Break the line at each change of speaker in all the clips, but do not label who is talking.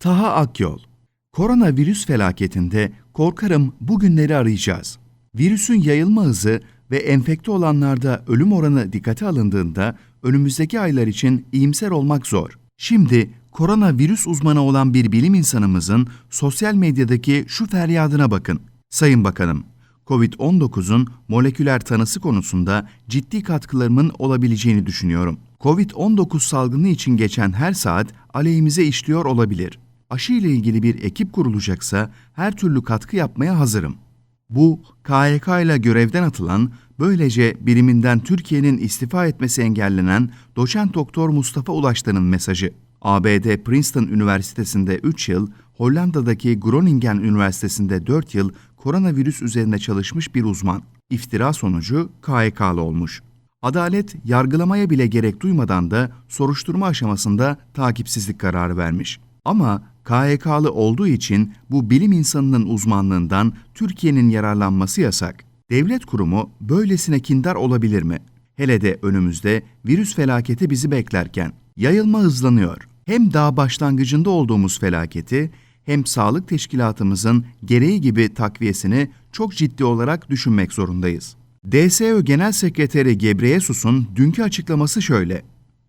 Taha Akyol Koronavirüs felaketinde korkarım bugünleri arayacağız. Virüsün yayılma hızı ve enfekte olanlarda ölüm oranı dikkate alındığında önümüzdeki aylar için iyimser olmak zor. Şimdi koronavirüs uzmanı olan bir bilim insanımızın sosyal medyadaki şu feryadına bakın. Sayın Bakanım, COVID-19'un moleküler tanısı konusunda ciddi katkılarımın olabileceğini düşünüyorum. COVID-19 salgını için geçen her saat aleyhimize işliyor olabilir. Aşı ile ilgili bir ekip kurulacaksa her türlü katkı yapmaya hazırım. Bu, KYK ile görevden atılan, böylece biriminden Türkiye'nin istifa etmesi engellenen doçent doktor Mustafa Ulaştan'ın mesajı. ABD Princeton Üniversitesi'nde 3 yıl, Hollanda'daki Groningen Üniversitesi'nde 4 yıl koronavirüs üzerinde çalışmış bir uzman. İftira sonucu KYK'lı olmuş. Adalet, yargılamaya bile gerek duymadan da soruşturma aşamasında takipsizlik kararı vermiş. Ama KYK'lı olduğu için bu bilim insanının uzmanlığından Türkiye'nin yararlanması yasak. Devlet kurumu böylesine kindar olabilir mi? Hele de önümüzde virüs felaketi bizi beklerken. Yayılma hızlanıyor. Hem daha başlangıcında olduğumuz felaketi hem sağlık teşkilatımızın gereği gibi takviyesini çok ciddi olarak düşünmek zorundayız. DSÖ Genel Sekreteri Gebreyesus'un dünkü açıklaması şöyle.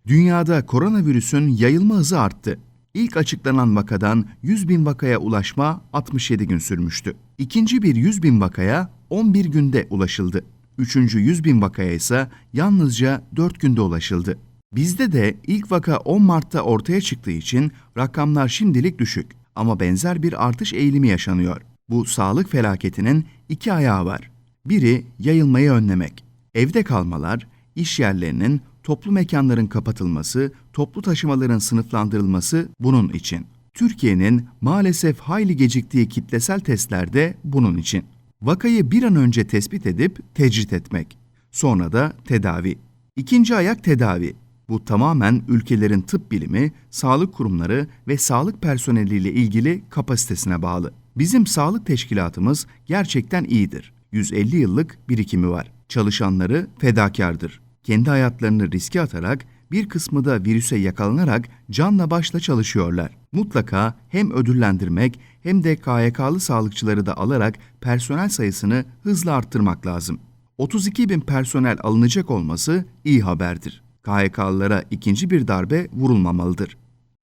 Dünyada koronavirüsün yayılma hızı arttı. İlk açıklanan vakadan 100 bin vakaya ulaşma 67 gün sürmüştü. İkinci bir 100 bin vakaya 11 günde ulaşıldı. Üçüncü 100 bin vakaya ise yalnızca 4 günde ulaşıldı. Bizde de ilk vaka 10 Mart'ta ortaya çıktığı için rakamlar şimdilik düşük ama benzer bir artış eğilimi yaşanıyor. Bu sağlık felaketinin iki ayağı var. Biri yayılmayı önlemek. Evde kalmalar, iş yerlerinin, toplu mekanların kapatılması, toplu taşımaların sınıflandırılması bunun için. Türkiye'nin maalesef hayli geciktiği kitlesel testlerde bunun için. Vakayı bir an önce tespit edip tecrit etmek. Sonra da tedavi. İkinci ayak tedavi. Bu tamamen ülkelerin tıp bilimi, sağlık kurumları ve sağlık personeliyle ilgili kapasitesine bağlı. Bizim sağlık teşkilatımız gerçekten iyidir. 150 yıllık birikimi var. Çalışanları fedakardır. Kendi hayatlarını riske atarak bir kısmı da virüse yakalanarak canla başla çalışıyorlar. Mutlaka hem ödüllendirmek hem de KYK'lı sağlıkçıları da alarak personel sayısını hızla arttırmak lazım. 32 bin personel alınacak olması iyi haberdir. KYK'lılara ikinci bir darbe vurulmamalıdır.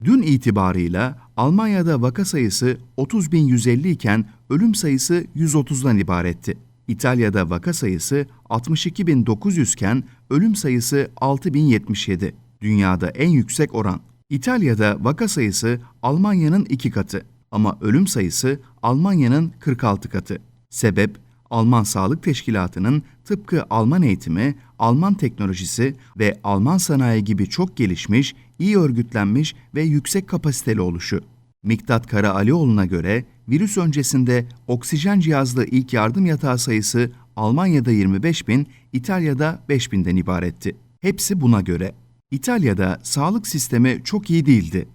Dün itibarıyla Almanya'da vaka sayısı 30.150 iken ölüm sayısı 130'dan ibaretti. İtalya'da vaka sayısı 62.900 iken ölüm sayısı 6.077. Dünyada en yüksek oran. İtalya'da vaka sayısı Almanya'nın iki katı ama ölüm sayısı Almanya'nın 46 katı. Sebep Alman Sağlık Teşkilatı'nın tıpkı Alman eğitimi, Alman teknolojisi ve Alman sanayi gibi çok gelişmiş, iyi örgütlenmiş ve yüksek kapasiteli oluşu. Miktat Karaалioğlu'na göre virüs öncesinde oksijen cihazlı ilk yardım yatağı sayısı Almanya'da 25 bin, İtalya'da 5 binden ibaretti. Hepsi buna göre. İtalya'da sağlık sistemi çok iyi değildi.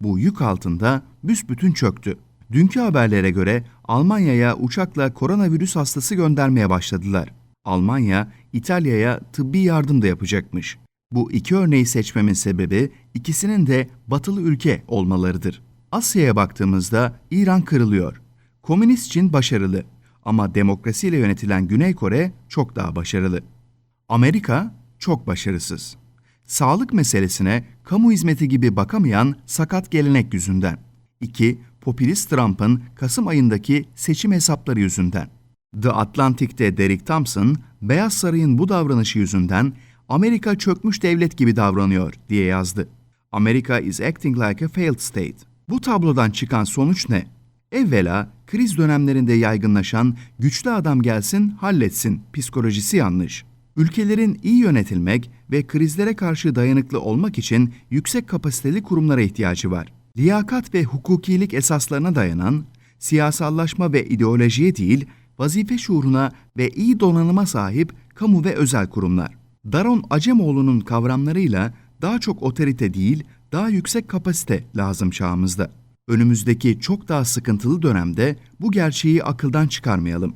Bu yük altında büsbütün çöktü. Dünkü haberlere göre Almanya'ya uçakla koronavirüs hastası göndermeye başladılar. Almanya, İtalya'ya tıbbi yardım da yapacakmış. Bu iki örneği seçmemin sebebi ikisinin de batılı ülke olmalarıdır. Asya'ya baktığımızda İran kırılıyor. Komünist Çin başarılı ama demokrasiyle yönetilen Güney Kore çok daha başarılı. Amerika çok başarısız. Sağlık meselesine kamu hizmeti gibi bakamayan sakat gelenek yüzünden. 2. Popülist Trump'ın Kasım ayındaki seçim hesapları yüzünden. The Atlantic'te Derek Thompson, Beyaz Saray'ın bu davranışı yüzünden Amerika çökmüş devlet gibi davranıyor diye yazdı. America is acting like a failed state. Bu tablodan çıkan sonuç ne? Evvela kriz dönemlerinde yaygınlaşan güçlü adam gelsin halletsin psikolojisi yanlış. Ülkelerin iyi yönetilmek ve krizlere karşı dayanıklı olmak için yüksek kapasiteli kurumlara ihtiyacı var. Liyakat ve hukukilik esaslarına dayanan, siyasallaşma ve ideolojiye değil, vazife şuuruna ve iyi donanıma sahip kamu ve özel kurumlar. Daron Acemoğlu'nun kavramlarıyla daha çok otorite değil, daha yüksek kapasite lazım çağımızda. Önümüzdeki çok daha sıkıntılı dönemde bu gerçeği akıldan çıkarmayalım.